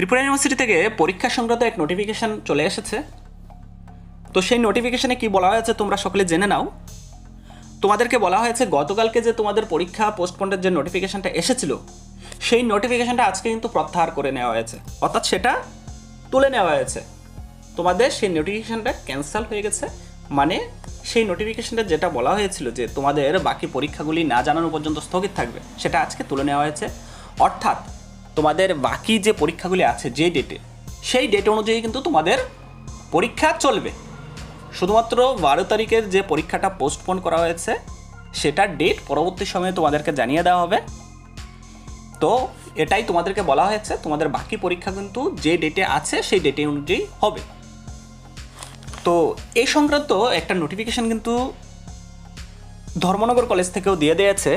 Tripura university থেকে পরীক্ষা সংক্রান্ত এক নোটিফিকেশান চলে এসেছে। তো সেই নোটিফিকেশানে কি বলা হয়েছে তোমরা সকলে জেনে নাও। তোমাদেরকে বলা হয়েছে, গতকালকে যে তোমাদের পরীক্ষা পোস্টপন্ডের যে নোটিফিকেশানটা এসেছিল, সেই নোটিফিকেশানটা আজকে কিন্তু প্রত্যাহার করে নেওয়া হয়েছে। অর্থাৎ সেটা তুলে নেওয়া হয়েছে। তোমাদের সেই নোটিফিকেশানটা ক্যান্সেল হয়ে গেছে। মানে সেই নোটিফিকেশানটা যেটা বলা হয়েছিল যে তোমাদের বাকি পরীক্ষাগুলি না জানানো পর্যন্ত স্থগিত থাকবে, সেটা আজকে তুলে নেওয়া হয়েছে। অর্থাৎ তোমাদের বাকি যে পরীক্ষাগুলি আছে যে ডেটে সেই ডেট অনুযায়ী কিন্তু তোমাদের পরীক্ষা চলবে। শুধুমাত্র বারো তারিখের যে পরীক্ষাটা পোস্টপোন করা হয়েছে, সেটার ডেট পরবর্তী সময়ে তোমাদেরকে জানিয়ে দেওয়া হবে। তো এটাই তোমাদেরকে বলা হয়েছে, তোমাদের বাকি পরীক্ষা কিন্তু যে ডেটে আছে, সেই ডেটে অনুযায়ী হবে। তো এই সংক্রান্ত একটা নোটিফিকেশন কিন্তু ধর্মনগর কলেজ থেকেও দিয়ে দিয়েছে।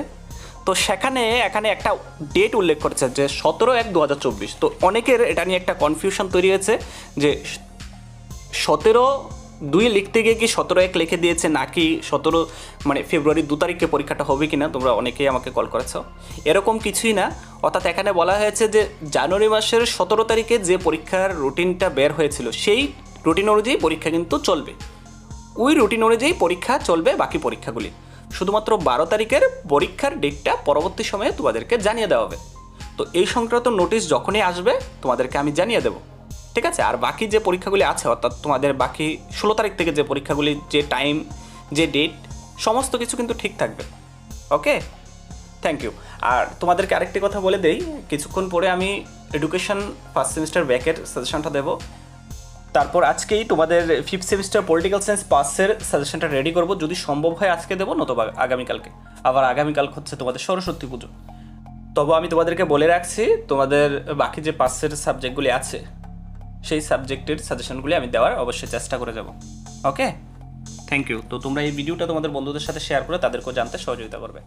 তো সেখানে, এখানে একটা ডেট উল্লেখ করেছে যে সতেরো এক দু তো অনেকের এটা নিয়ে একটা কনফিউশন তৈরি হয়েছে যে সতেরো দুই লিখতে গিয়ে কি সতেরো এক লিখে দিয়েছে নাকি সতেরো মানে ফেব্রুয়ারি দু তারিখে পরীক্ষাটা হবে কিনা? তোমরা অনেকেই আমাকে কল করেছ। এরকম কিছুই না। অর্থাৎ এখানে বলা হয়েছে যে জানুয়ারি মাসের সতেরো তারিখে যে পরীক্ষার রুটিনটা বের হয়েছিল, সেই রুটিন অনুযায়ী পরীক্ষা কিন্তু চলবে। ওই রুটিন অনুযায়ী পরীক্ষা চলবে বাকি পরীক্ষাগুলি। শুধুমাত্র বারো তারিখের পরীক্ষার ডেটটা পরবর্তী সময়ে তোমাদেরকে জানিয়ে দেওয়া হবে। তো এই সংক্রান্ত নোটিশ যখনই আসবে, তোমাদেরকে আমি জানিয়ে দেবো। ঠিক আছে? আর বাকি যে পরীক্ষাগুলি আছে, অর্থাৎ তোমাদের বাকি ষোলো তারিখ থেকে যে পরীক্ষাগুলি, যে টাইম যে ডেট সমস্ত কিছু কিন্তু ঠিক থাকবে। ওকে থ্যাংক ইউ আর তোমাদেরকে আরেকটি কথা বলে দেই, কিছুক্ষণ পরে আমি এডুকেশন ফার্স্ট সেমিস্টার ব্যাকের সাজেশনটা দেবো। তারপর আজকেই তোমাদের ফিফথ সেমিস্টার পলিটিক্যাল সায়েন্স পাসের সাজেশনটা রেডি করব। যদি সম্ভব হয় আজকে দেবো, নতুবা আগামীকালকে। আবার আগামীকাল হচ্ছে তোমাদের সরস্বতী পুজো। তবে আমি তোমাদেরকে বলে রাখছি, তোমাদের বাকি যে পাসের সাবজেক্টগুলি আছে, সেই সাবজেক্টের সাজেশনগুলি আমি দেওয়ার অবশ্যই চেষ্টা করে যাব। ওকে থ্যাংক ইউ তো তোমরা এই ভিডিওটা তোমাদের বন্ধুদের সাথে শেয়ার করে তাদেরকেও জানতে সহযোগিতা করবে।